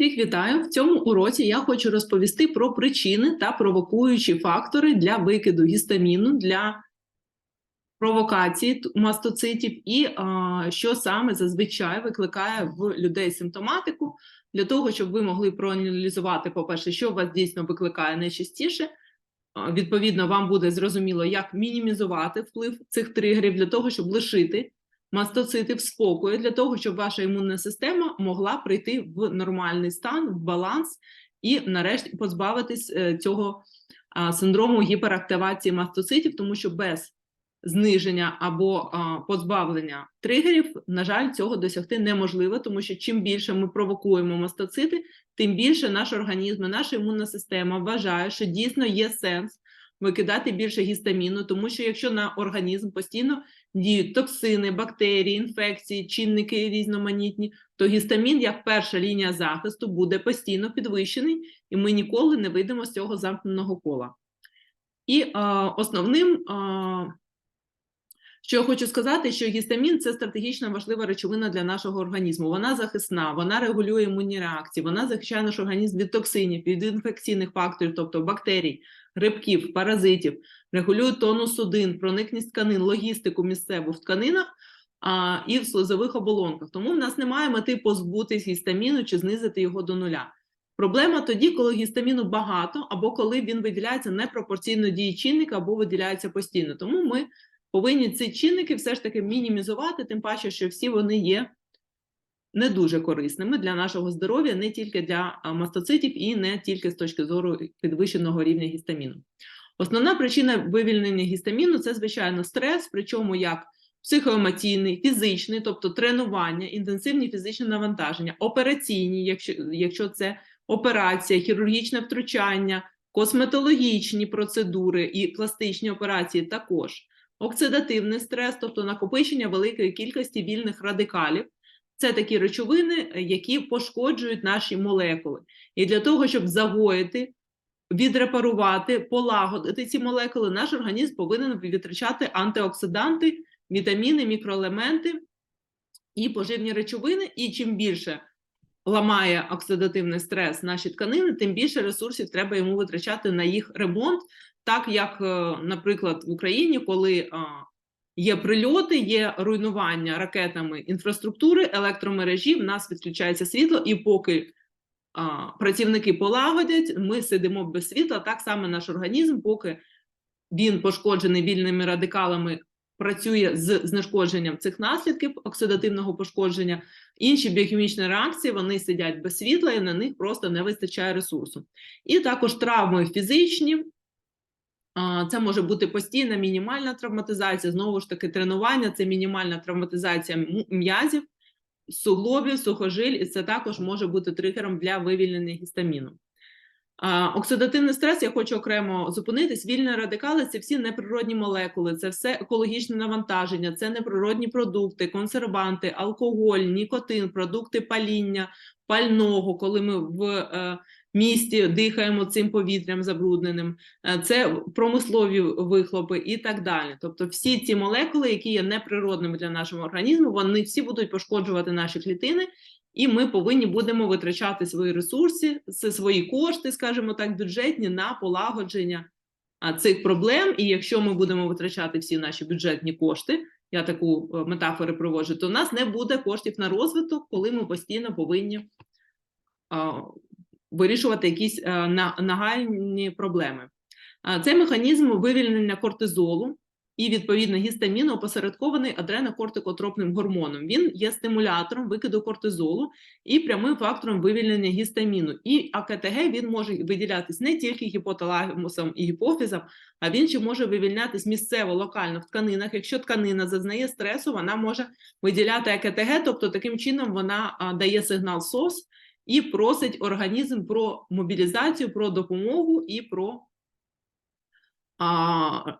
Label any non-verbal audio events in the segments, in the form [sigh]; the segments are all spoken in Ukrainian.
Всіх вітаю! В цьому уроці я хочу розповісти про причини та провокуючі фактори для викиду гістаміну для провокації мастоцитів і а, що саме зазвичай викликає в людей симптоматику для того, щоб ви могли проаналізувати, по-перше, що вас дійсно викликає найчастіше. Відповідно, вам буде зрозуміло, як мінімізувати вплив цих тригерів для того, щоб лишити мастоцити в спокої для того, щоб ваша імунна система могла прийти в нормальний стан, в баланс і, нарешті, позбавитись е, цього синдрому гіперактивації мастоцитів, тому що без зниження або позбавлення тригерів, на жаль, цього досягти неможливо, тому що чим більше ми провокуємо мастоцити, тим більше наш організм, і наша імунна система вважає, що дійсно є сенс викидати більше гістаміну, тому що якщо на організм постійно діють токсини, бактерії, інфекції, чинники різноманітні, то гістамін, як перша лінія захисту, буде постійно підвищений, і ми ніколи не вийдемо з цього замкненого кола. І е, основним, е, що я хочу сказати, що гістамін це стратегічно важлива речовина для нашого організму. Вона захисна, вона регулює імунні реакції, вона захищає наш організм від токсинів, від інфекційних факторів, тобто бактерій, грибків, паразитів, регулює тонус судин, проникність тканин, логістику місцеву в тканинах а, і в слизових оболонках. Тому в нас немає мети позбутись гістаміну чи знизити його до нуля. Проблема тоді, коли гістаміну багато, або коли він виділяється непропорційно дії чинника, або виділяється постійно. Тому ми повинні ці чинники все ж таки мінімізувати, тим паче, що всі вони є не дуже корисними для нашого здоров'я, не тільки для мастоцитів і не тільки з точки зору підвищеного рівня гістаміну. Основна причина вивільнення гістаміну це, звичайно, стрес, причому як психоемоційний, фізичний, тобто тренування, інтенсивні фізичні навантаження, операційні, якщо, якщо це операція, хірургічне втручання, косметологічні процедури і пластичні операції також. Оксидативний стрес, тобто накопичення великої кількості вільних радикалів. Це такі речовини, які пошкоджують наші молекули. І для того, щоб загоїти, відрепарувати, полагодити ці молекули, наш організм повинен витрачати антиоксиданти, вітаміни, мікроелементи і поживні речовини. І чим більше ламає оксидативний стрес наші тканини, тим більше ресурсів треба йому витрачати на їх ремонт, так як, е, наприклад, в Україні, коли є прильоти, є руйнування ракетами інфраструктури, електромережі, в нас відключається світло, і поки працівники полагодять, ми сидимо без світла. Так само наш організм, поки він пошкоджений вільними радикалами, працює з знешкодженням цих наслідків оксидативного пошкодження. Інші біохімічні реакції вони сидять без світла, і на них просто не вистачає ресурсу. І також травми фізичні. Це може бути постійна мінімальна травматизація, знову ж таки, тренування це мінімальна травматизація м'язів, суглобів, сухожиль, і це також може бути тригером для вивільнення гістаміну. Оксидативний стрес, я хочу окремо зупинитись. Вільні радикали це всі неприродні молекули, це все екологічне навантаження, це неприродні продукти, консерванти, алкоголь, нікотин, продукти паління, пального, коли ми в е, місті дихаємо цим повітрям забрудненим, е, це промислові вихлопи і так далі. Тобто, всі ці молекули, які є неприродними для нашого організму, вони всі будуть пошкоджувати наші клітини, і ми повинні будемо витрачати свої ресурси, свої кошти, скажімо так, бюджетні на полагодження цих проблем. І якщо ми будемо витрачати всі наші бюджетні кошти, я таку е, метафору проводжу, то в нас не буде коштів на розвиток, коли ми постійно повинні вирішувати якісь а, нагальні проблеми. Цей механізм вивільнення кортизолу і відповідно гістаміну опосередкований адренокортикотропним гормоном. Він є стимулятором викиду кортизолу і прямим фактором вивільнення гістаміну. І АКТГ він може виділятись не тільки гіпоталамусом і гіпофізом, а він ще може вивільнятись місцево локально в тканинах. Якщо тканина зазнає стресу, вона може виділяти АКТГ, тобто таким чином вона дає сигнал СОС і просить організм про мобілізацію, про допомогу і про а,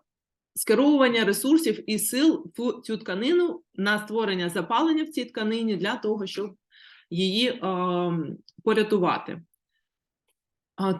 скеровування ресурсів і сил в цю тканину на створення запалення в цій тканині для того, щоб її е, порятувати.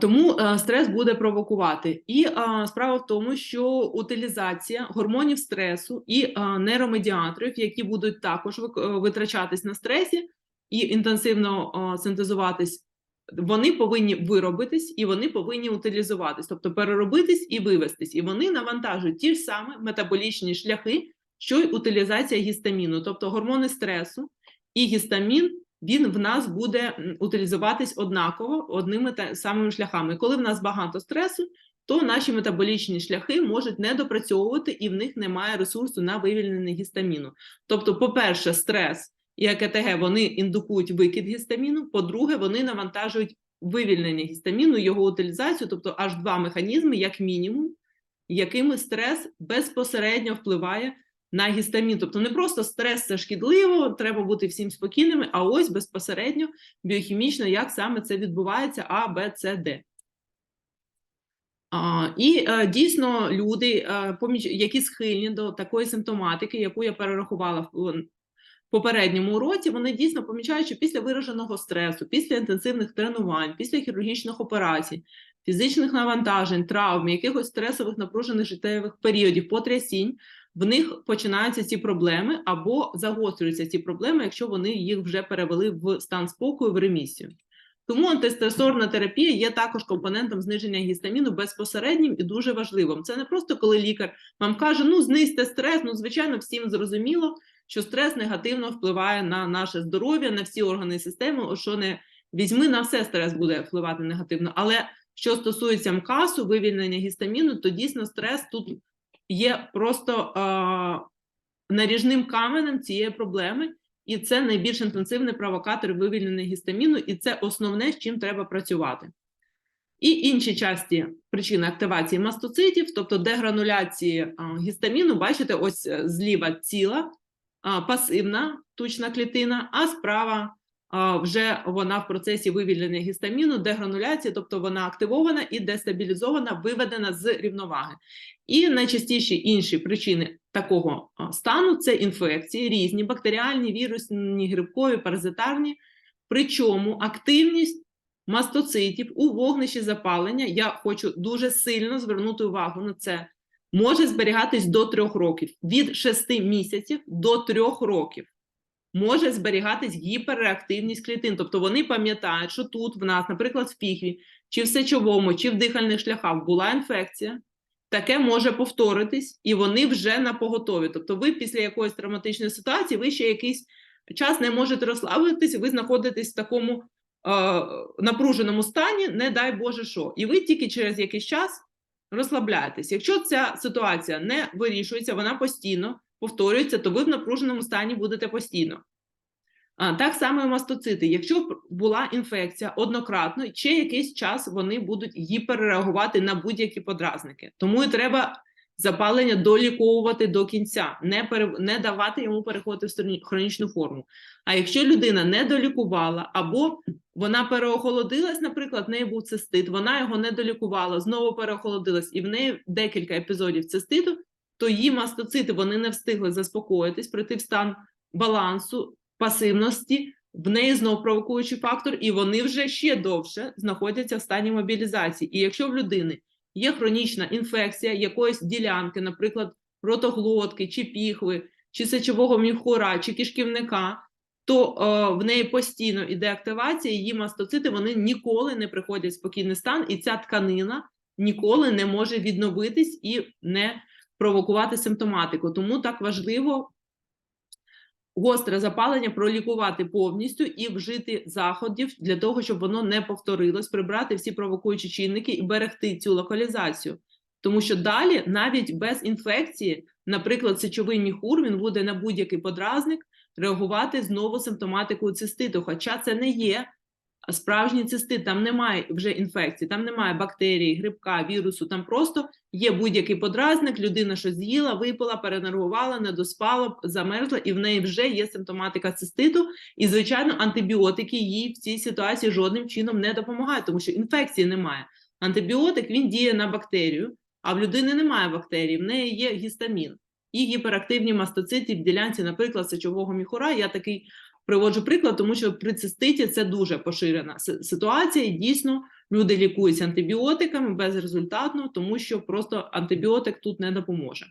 Тому стрес буде провокувати. І е, справа в тому, що утилізація гормонів стресу і е, нейромедіаторів, які будуть також витрачатись на стресі і інтенсивно синтезуватись вони повинні виробитись і вони повинні утилізуватись, тобто переробитись і вивестись. І вони навантажують ті ж самі метаболічні шляхи, що й утилізація гістаміну, тобто гормони стресу і гістамін. Він в нас буде утилізуватись однаково одними та самими шляхами. Коли в нас багато стресу, то наші метаболічні шляхи можуть не допрацьовувати і в них немає ресурсу на вивільнення гістаміну. Тобто, по-перше, стрес і АКТГ вони індукують викид гістаміну. По-друге, вони навантажують вивільнення гістаміну, його утилізацію, тобто аж два механізми, як мінімум, якими стрес безпосередньо впливає на гістамін. Тобто не просто стрес це шкідливо, треба бути всім спокійними, а ось безпосередньо біохімічно, як саме це відбувається А, Б, С, Д. А, і е, дійсно люди, е, поміж, які схильні до такої симптоматики, яку я перерахувала в попередньому уроці, вони дійсно помічають, що після вираженого стресу, після інтенсивних тренувань, після хірургічних операцій, фізичних навантажень, травм, якихось стресових напружених життєвих періодів, потрясінь, в них починаються ці проблеми або загострюються ці проблеми, якщо вони їх вже перевели в стан спокою, в ремісію. Тому антистресорна терапія є також компонентом зниження гістаміну безпосереднім і дуже важливим. Це не просто коли лікар вам каже, ну знизьте стрес. Ну, звичайно, всім зрозуміло, що стрес негативно впливає на наше здоров'я, на всі органи системи. О, Що не візьми на все стрес буде впливати негативно. Але що стосується МКАСу, вивільнення гістаміну, то дійсно стрес тут є просто а, наріжним каменем цієї проблеми. І це найбільш інтенсивний провокатор вивільнення гістаміну, і це основне, з чим треба працювати. І інші часті причини активації мастоцитів, тобто дегрануляції гістаміну, бачите, ось е, зліва ціла, пасивна тучна клітина, а справа вже вона в процесі вивільнення гістаміну, дегрануляції, тобто вона активована і дестабілізована, виведена з рівноваги. І найчастіші інші причини такого стану це інфекції, різні бактеріальні, вірусні, грибкові, паразитарні. Причому активність мастоцитів у вогнищі запалення, я хочу дуже сильно звернути увагу на це, може зберігатись до трьох років, від 6 місяців до трьох років. Може зберігатись гіперреактивність клітин, тобто вони пам'ятають, що тут в нас, наприклад, в піхві, чи в сечовому, чи в дихальних шляхах була інфекція, таке може повторитись, і вони вже на поготові. Тобто, ви після якоїсь травматичної ситуації, ви ще якийсь час не можете розслабитись, ви знаходитесь в такому е, напруженому стані, не дай Боже що. І ви тільки через якийсь час розслабляєтесь. Якщо ця ситуація не вирішується, вона постійно повторюється, то ви в напруженому стані будете постійно. А, так само і мастоцити. Якщо була інфекція однократно, ще якийсь час вони будуть гіперреагувати на будь-які подразники. Тому і треба запалення доліковувати до кінця, не, пере... не давати йому переходити в хронічну форму. А якщо людина не долікувала, або вона переохолодилась, наприклад, в неї був цистит, вона його не долікувала, знову переохолодилась, і в неї декілька епізодів циститу, то її мастоцити вони не встигли заспокоїтись, прийти в стан балансу, пасивності, в неї знов провокуючий фактор, і вони вже ще довше знаходяться в стані мобілізації. І якщо в людини є хронічна інфекція якоїсь ділянки, наприклад, ротоглотки, чи піхви, чи сечового міхура, чи кишківника, то е, в неї постійно іде активація, її мастоцити вони ніколи не приходять в спокійний стан, і ця тканина ніколи не може відновитись і не провокувати симптоматику. Тому так важливо гостре запалення пролікувати повністю і вжити заходів для того, щоб воно не повторилось, прибрати всі провокуючі чинники і берегти цю локалізацію. Тому що далі, навіть без інфекції, наприклад, сечовий міхур, він буде на будь-який подразник реагувати знову симптоматикою циститу. Хоча це не є справжній цистит, там немає вже інфекції, там немає бактерії, грибка, вірусу, там просто є будь-який подразник, людина щось з'їла, випила, перенервувала, не доспала, замерзла, і в неї вже є симптоматика циститу. І, звичайно, антибіотики їй в цій ситуації жодним чином не допомагають, тому що інфекції немає. Антибіотик він діє на бактерію, а в людини немає бактерій, в неї є гістамін. І гіперактивні мастоцити в ділянці, наприклад, сечового міхура. Я такий приводжу приклад, тому що при циститі це дуже поширена ситуація. І дійсно люди лікуються антибіотиками безрезультатно, тому що просто антибіотик тут не допоможе.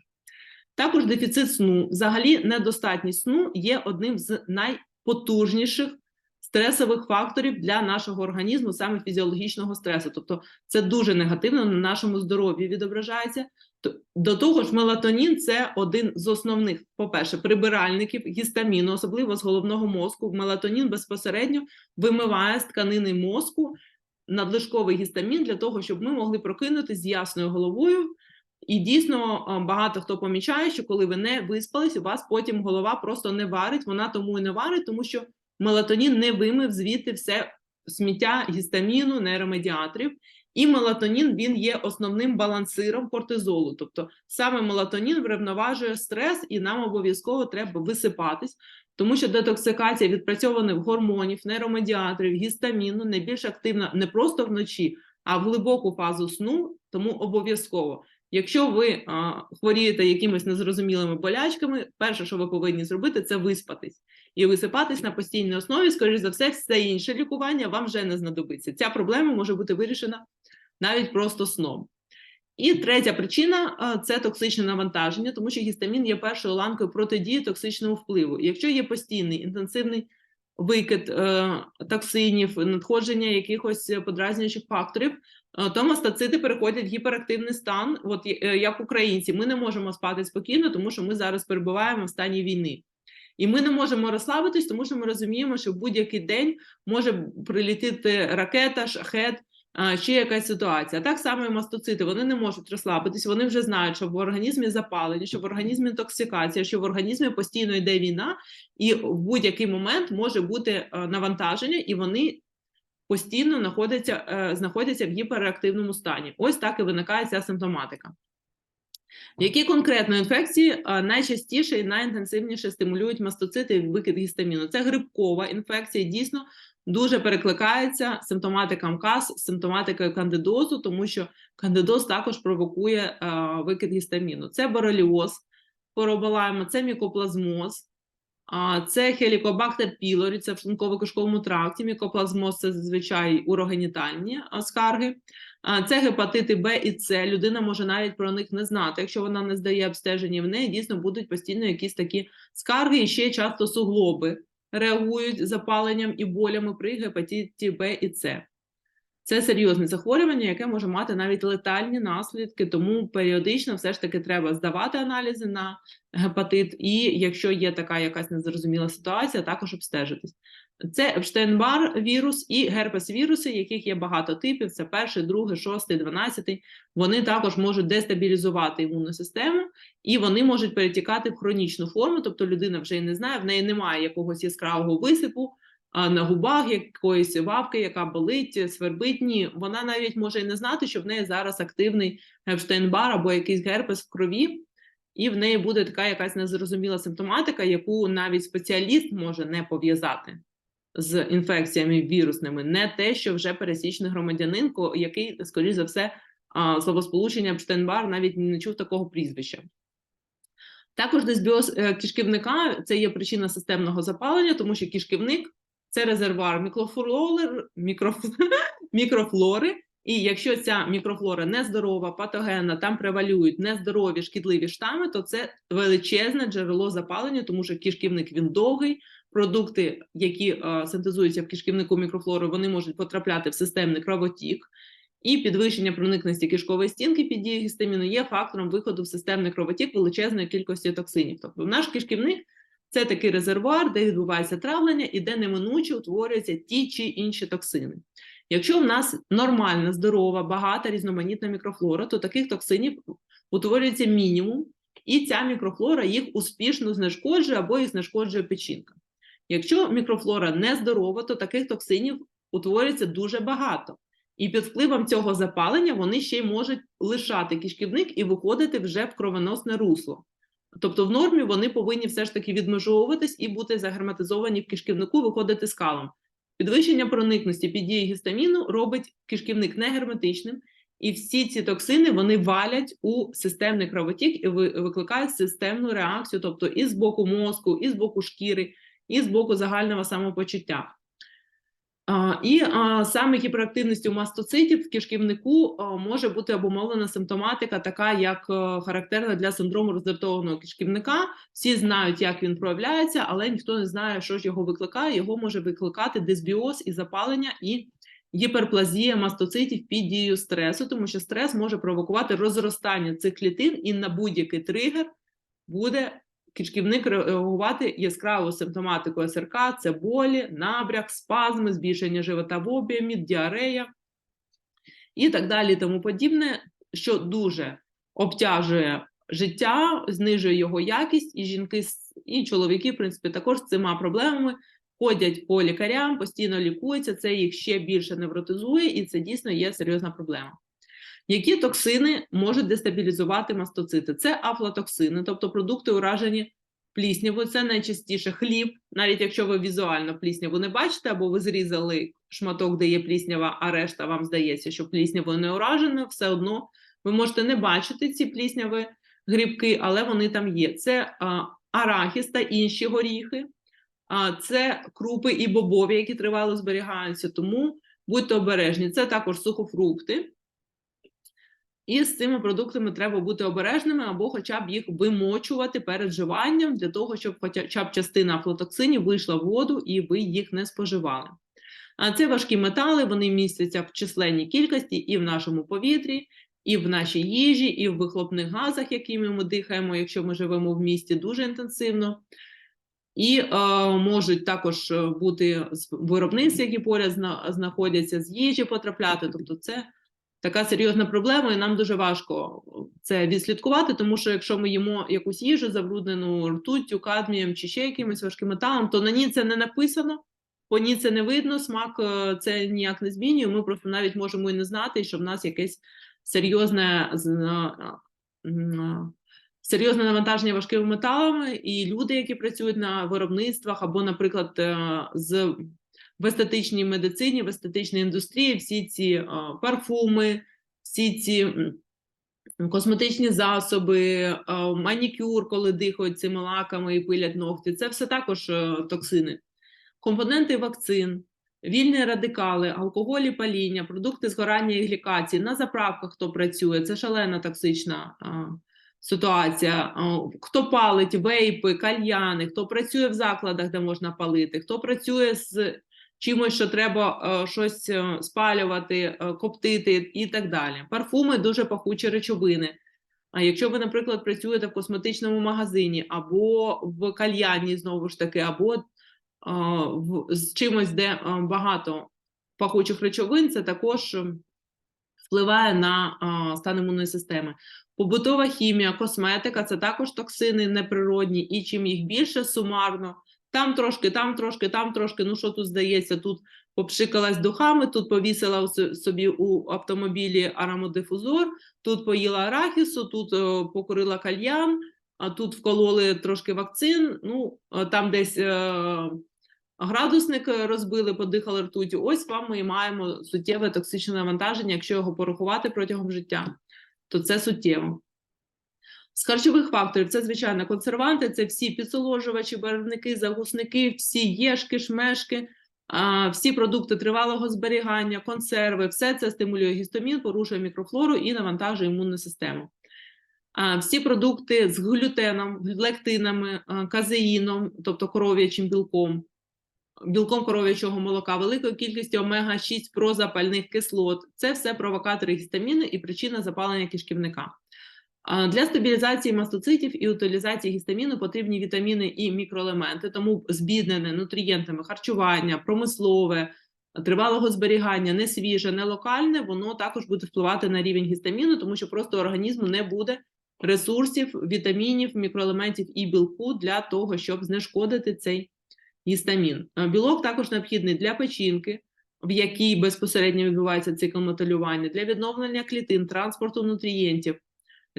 Також дефіцит сну, взагалі недостатність сну є одним з найпотужніших стресових факторів для нашого організму, саме фізіологічного стресу. Тобто, це дуже негативно на нашому здоров'ї відображається. До того ж, мелатонін це один з основних, по-перше, прибиральників гістаміну, особливо з головного мозку. Мелатонін безпосередньо вимиває з тканини мозку надлишковий гістамін для того, щоб ми могли прокинутися з ясною головою. І дійсно багато хто помічає, що коли ви не виспались, у вас потім голова просто не варить. Вона тому і не варить, тому що мелатонін не вимив звідти все сміття гістаміну, нейромедіаторів. І мелатонін він є основним балансиром кортизолу. Тобто саме мелатонін врівноважує стрес, і нам обов'язково треба висипатись, тому що детоксикація відпрацьованих гормонів, нейромедіаторів, гістаміну найбільш активна не просто вночі, а в глибоку фазу сну, тому обов'язково. Якщо ви а, хворієте якимись незрозумілими болячками, перше, що ви повинні зробити, це виспатись. І висипатись на постійній основі, скоріш за все, все інше лікування вам вже не знадобиться. Ця проблема може бути вирішена навіть просто сном. І третя причина це токсичне навантаження, тому що гістамін є першою ланкою протидії токсичному впливу. Якщо є постійний інтенсивний викид е, токсинів, надходження якихось подразнюючих факторів, е, то мастацити переходять в гіперактивний стан. От е, як українці, ми не можемо спати спокійно, тому що ми зараз перебуваємо в стані війни. І ми не можемо розслабитись, тому що ми розуміємо, що в будь-який день може прилітити ракета, шахет, ще якась ситуація. Так само і мастоцити, вони не можуть розслабитись, вони вже знають, що в організмі запалення, що в організмі інтоксикація, що в організмі постійно йде війна, і в будь-який момент може бути е, навантаження, і вони постійно е, знаходяться в гіперреактивному стані. Ось так і виникає ця симптоматика. Які конкретно інфекції найчастіше і найінтенсивніше стимулюють мастоцити і викид гістаміну? Це грибкова інфекція, дійсно дуже перекликається симптоматика МКАС симптоматикою кандидозу, тому що кандидоз також провокує викид гістаміну. Це бореліоз, хвороба Лайма, це мікоплазмоз, це хелікобактер пілорі, це в шлунково-кишковому тракті. Мікоплазмоз це зазвичай урогенітальні скарги. Це гепатити Б і С. Людина може навіть про них не знати. Якщо вона не здає обстеження, в неї дійсно будуть постійно якісь такі скарги, і ще часто суглоби реагують запаленням і болями при гепатиті Б і С. Це серйозне захворювання, яке може мати навіть летальні наслідки, тому періодично все ж таки треба здавати аналізи на гепатит, і якщо є така якась незрозуміла ситуація, також обстежитись. Це Епштейн-Бар вірус і герпес віруси, яких є багато типів. Це перший, другий, шостий, дванадцятий. Вони також можуть дестабілізувати імунну систему, і вони можуть перетікати в хронічну форму. Тобто людина вже й не знає, в неї немає якогось яскравого висипу а на губах, якоїсь вавки, яка болить, свербить. Ні, вона навіть може і не знати, що в неї зараз активний Епштейн-Бар або якийсь герпес в крові. І в неї буде така якась незрозуміла симптоматика, яку навіть спеціаліст може не пов'язати з інфекціями вірусними, не те, що вже пересічний громадянин, який, скоріш за все, словосполучення Епштейн-Бар навіть не чув такого прізвища. Також дисбіоз е, кишківника це є причина системного запалення, тому що кишківник це резервуар мікроф- [laughs] мікрофлори. І якщо ця мікрофлора нездорова, патогенна, там превалюють нездорові шкідливі штами, то це величезне джерело запалення, тому що кишківник він довгий. Продукти, які е, синтезуються в кишківнику мікрофлори, вони можуть потрапляти в системний кровотік, і підвищення проникності кишкової стінки під дією гістаміну є фактором виходу в системний кровотік величезної кількості токсинів. Тобто наш кишківник це такий резервуар, де відбувається травлення і де неминуче утворюються ті чи інші токсини. Якщо в нас нормальна, здорова, багата, різноманітна мікрофлора, то таких токсинів утворюється мінімум, і ця мікрофлора їх успішно знешкоджує або їх знешкоджує печінка. Якщо мікрофлора нездорова, то таких токсинів утворюється дуже багато. І під впливом цього запалення вони ще й можуть лишати кишківник і виходити вже в кровоносне русло. Тобто, в нормі вони повинні все ж таки відмежовуватись і бути загерметизовані в кишківнику, виходити скалом. Підвищення проникності під дією гістаміну робить кишківник негерметичним, і всі ці токсини вони валять у системний кровотік і ви- викликають системну реакцію, тобто і з боку мозку, і з боку шкіри, і з боку загального самопочуття. І саме гіперактивністю мастоцитів в кишківнику може бути обумовлена симптоматика, така як е, характерна для синдрому роздратованого кишківника. Всі знають, як він проявляється, але ніхто не знає, що ж його викликає. Його може викликати дисбіоз і запалення і гіперплазія мастоцитів під дією стресу, тому що стрес може провокувати розростання цих клітин, і на будь-який тригер буде кишківник реагувати яскравою симптоматикою СРК, це болі, набряк, спазми, збільшення живота в об'ємі, діарея і так далі, тому подібне, що дуже обтяжує життя, знижує його якість, і жінки і чоловіки, в принципі, також з цими проблемами ходять по лікарям, постійно лікуються, це їх ще більше невротизує, і це дійсно є серйозна проблема. Які токсини можуть дестабілізувати мастоцити? Це афлатоксини, тобто продукти уражені пліснявою. Це найчастіше хліб, навіть якщо ви візуально плісняву не бачите, або ви зрізали шматок, де є пліснява, а решта вам здається, що пліснявою не уражено, все одно ви можете не бачити ці плісняві грибки, але вони там є. Це а, арахіс та інші горіхи, а, це крупи і бобові, які тривало зберігаються. Тому будьте обережні. Це також сухофрукти. І з цими продуктами треба бути обережними або хоча б їх вимочувати перед вживанням для того, щоб хоча б частина афлотоксинів вийшла в воду і ви їх не споживали. А це важкі метали, вони містяться в численній кількості і в нашому повітрі, і в нашій їжі, і в вихлопних газах, якими ми дихаємо, якщо ми живемо в місті дуже інтенсивно. І е, можуть також е, бути з виробництв, які поряд зна- знаходяться, з їжі потрапляти. Тобто, це така серйозна проблема, і нам дуже важко це відслідкувати, тому що якщо ми їмо якусь їжу забруднену ртуттю, кадмієм чи ще якимось важким металом, то на ній це не написано, по ній це не видно, смак е, це ніяк не змінює. Ми просто навіть можемо і не знати, що в нас якесь серйозне е, серйозне навантаження важкими металами, і люди, які працюють на виробництвах або, наприклад, е, з в естетичній медицині, в естетичній індустрії, всі ці е, парфуми, всі ці косметичні засоби, е, манікюр, коли дихають цими лаками і пилять ногті, це все також е, токсини. Компоненти вакцин, вільні радикали, алкоголь і паління, продукти згорання і глікації, на заправках хто працює, це шалена токсична е, ситуація. Е, Хто палить вейпи, кальяни, хто працює в закладах, де можна палити, хто працює з чимось, що треба е, щось е, спалювати, е, коптити і так далі. Парфуми дуже пахучі речовини. А якщо ви, наприклад, працюєте в косметичному магазині або в кальянні, знову ж таки, або в, з чимось, де багато пахучих речовин, це також впливає на стан імунної системи. Побутова хімія, косметика це також токсини неприродні, і чим їх більше сумарно, там трошки, там трошки, там трошки. Ну що тут здається? Тут попшикалась духами, тут повісила собі у автомобілі аромодифузор, тут поїла арахісу, тут е, покурила кальян, а тут вкололи трошки вакцин. Ну е, там десь е, градусник е, розбили, подихали ртутю. Ось вам ми і маємо суттєве токсичне навантаження. Якщо його порахувати протягом життя, то це суттєво. З харчових факторів це звичайно консерванти, це всі підсоложувачі, барвники, загусники, всі єшки, шмешки, всі продукти тривалого зберігання, консерви, все це стимулює гістамін, порушує мікрофлору і навантажує імунну систему. Всі продукти з глютеном, лектинами, казеїном, тобто коров'ячим білком, білком коров'ячого молока, великою кількістю омега-6 прозапальних кислот. Це все провокатори гістаміну і причина запалення кишківника. Для стабілізації мастоцитів і утилізації гістаміну потрібні вітаміни і мікроелементи, тому збіднене нутрієнтами харчування, промислове, тривалого зберігання, не свіже, не локальне, воно також буде впливати на рівень гістаміну, тому що просто організму не буде ресурсів, вітамінів, мікроелементів і білку для того, щоб знешкодити цей гістамін. Білок також необхідний для печінки, в якій безпосередньо відбувається цикл металювання, для відновлення клітин, транспорту нутрієнтів,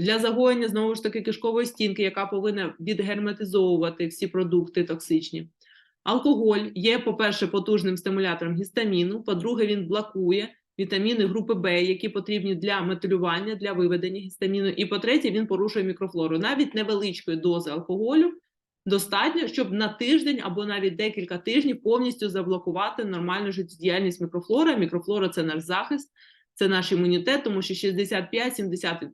для загоєння знову ж таки кишкової стінки, яка повинна відгерметизовувати всі продукти токсичні. Алкоголь є, по-перше, потужним стимулятором гістаміну, по-друге, він блокує вітаміни групи В, які потрібні для металювання, для виведення гістаміну. І по-третє, він порушує мікрофлору. Навіть невеличкої дози алкоголю достатньо, щоб на тиждень або навіть декілька тижнів повністю заблокувати нормальну життєдіяльність мікрофлори. Мікрофлора це наш захист, це наш імунітет, тому що 65-70%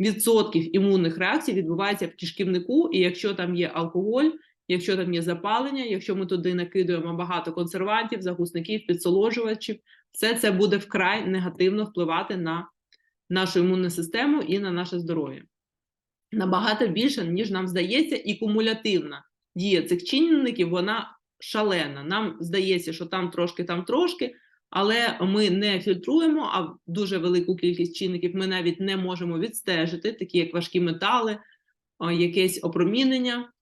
відсотків імунних реакцій відбувається в кишківнику, і якщо там є алкоголь, якщо там є запалення, якщо ми туди накидуємо багато консервантів, загусників, підсоложувачів, все це буде вкрай негативно впливати на нашу імунну систему і на наше здоров'я. Набагато більше, ніж нам здається, і кумулятивна дія цих чинників, вона шалена. Нам здається, що там трошки, там трошки, але ми не фільтруємо, а дуже велику кількість чинників ми навіть не можемо відстежити, такі як важкі метали, якесь опромінення.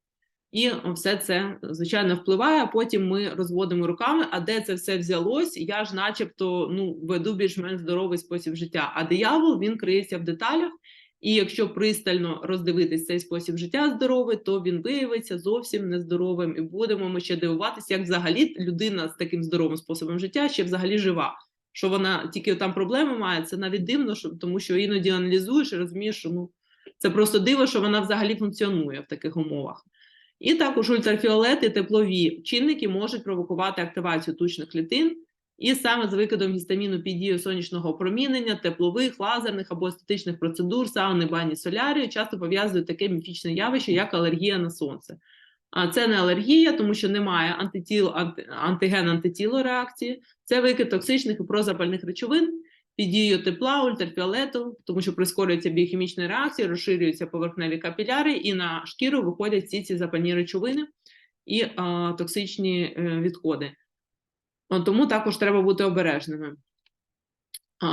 І все це, звичайно, впливає, а потім ми розводимо руками, а де це все взялось, я ж начебто ну, веду більш-менш здоровий спосіб життя. А диявол, він криється в деталях, і якщо пристально роздивитись цей спосіб життя здоровий, то він виявиться зовсім нездоровим. І будемо ми ще дивуватися, як взагалі людина з таким здоровим способом життя ще взагалі жива. Що вона тільки там проблеми має, це навіть дивно, що, тому що іноді аналізуєш і розумієш, що ну, це просто диво, що вона взагалі функціонує в таких умовах. І також ультрафіолет і теплові чинники можуть провокувати активацію тучних клітин, і саме з викидом гістаміну під дією сонячного опромінення, теплових, лазерних або естетичних процедур, сауни, бані, солярію часто пов'язують таке міфічне явище, як алергія на сонце. А це не алергія, тому що немає антитіл, анти, антиген антитіло реакції, це викид токсичних і прозапальних речовин під дією тепла, ультрафіолету, тому що прискорюється біохімічна реакція, розширюються поверхневі капіляри, і на шкіру виходять всі ці запальні речовини і а, токсичні е, відходи. Тому також треба бути обережними.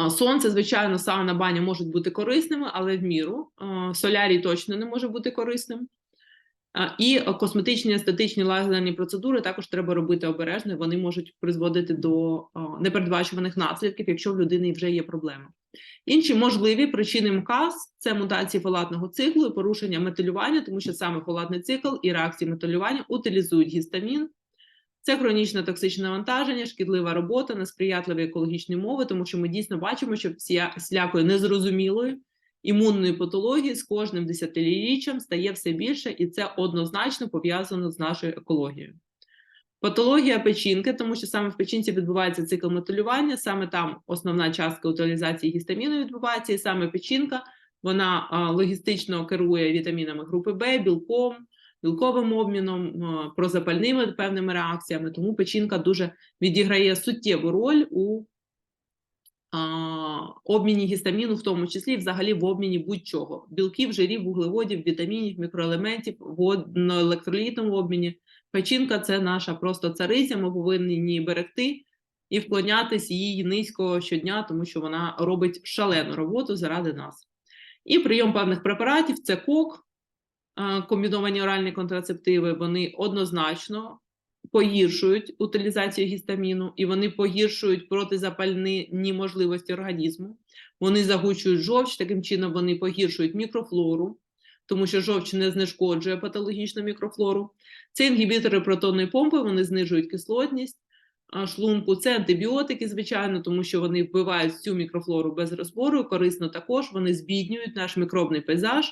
Сонце, звичайно, сауна, баня можуть бути корисними, але в міру. Солярій точно не може бути корисним. І косметичні естетичні лазерні процедури також треба робити обережно. Вони можуть призводити до непередбачуваних наслідків, якщо в людини вже є проблема. Інші можливі причини МКАС – це мутації фолатного циклу і порушення метилювання, тому що саме фолатний цикл і реакції метилювання утилізують гістамін. Це хронічне токсичне навантаження, шкідлива робота, несприятливі екологічні умови, тому що ми дійсно бачимо, що всілякої незрозумілої імунної патології з кожним десятиріччям стає все більше, і це однозначно пов'язано з нашою екологією. Патологія печінки, тому що саме в печінці відбувається цикл метилювання, саме там основна частка утилізації гістаміну відбувається, і саме печінка вона логістично керує вітамінами групи Б, білком, білковим обміном, прозапальними певними реакціями. Тому печінка дуже відіграє суттєву роль у обміні гістаміну, в тому числі взагалі в обміні будь-чого: білків, жирів, вуглеводів, вітамінів, мікроелементів, водно-електролітному обміні. Печінка це наша просто цариця. Ми повинні її берегти і вклонятись їй низько щодня, тому що вона робить шалену роботу заради нас. І прийом певних препаратів це кок, комбіновані оральні контрацептиви. Вони однозначно погіршують утилізацію гістаміну, і вони погіршують протизапальні можливості організму. Вони загучують жовч, таким чином вони погіршують мікрофлору, тому що жовч не знешкоджує патологічну мікрофлору. Це інгібітори протонної помпи, вони знижують кислотність шлунку. Це антибіотики, звичайно, тому що вони вбивають всю мікрофлору без розбору. Корисно також вони збіднюють наш мікробний пейзаж,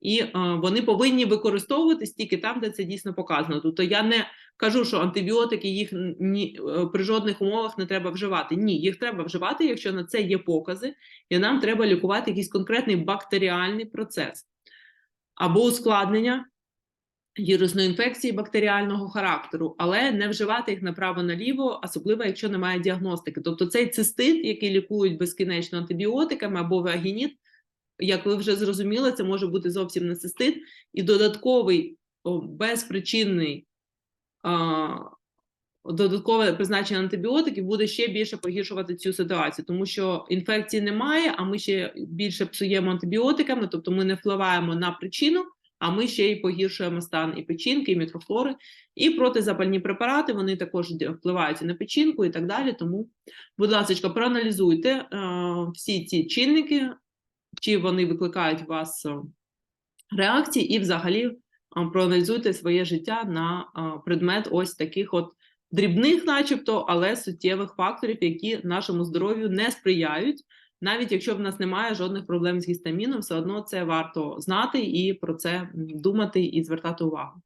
і а, вони повинні використовуватись тільки там, де це дійсно показано. Тобто я не кажу, що антибіотики їх ні, е, при жодних умовах не треба вживати. Ні, їх треба вживати, якщо на це є покази, і нам треба лікувати якийсь конкретний бактеріальний процес або ускладнення вірусної інфекції бактеріального характеру, але не вживати їх направо-наліво, особливо якщо немає діагностики. Тобто цей цистит, який лікують безкінечно антибіотиками або вагініт, як ви вже зрозуміли, це може бути зовсім не цистит, і додатковий безпричинний додаткове призначення антибіотиків буде ще більше погіршувати цю ситуацію, тому що інфекції немає, а ми ще більше псуємо антибіотиками, тобто ми не впливаємо на причину, а ми ще й погіршуємо стан і печінки, і мікрофлори, і протизапальні препарати вони також впливають на печінку і так далі. Тому, будь ласка, проаналізуйте е, всі ці чинники, чи вони викликають у вас е, реакції, і взагалі е, проаналізуйте своє життя на е, предмет ось таких от дрібних, начебто, але суттєвих факторів, які нашому здоров'ю не сприяють. Навіть якщо в нас немає жодних проблем з гістаміном, все одно це варто знати і про це думати і звертати увагу.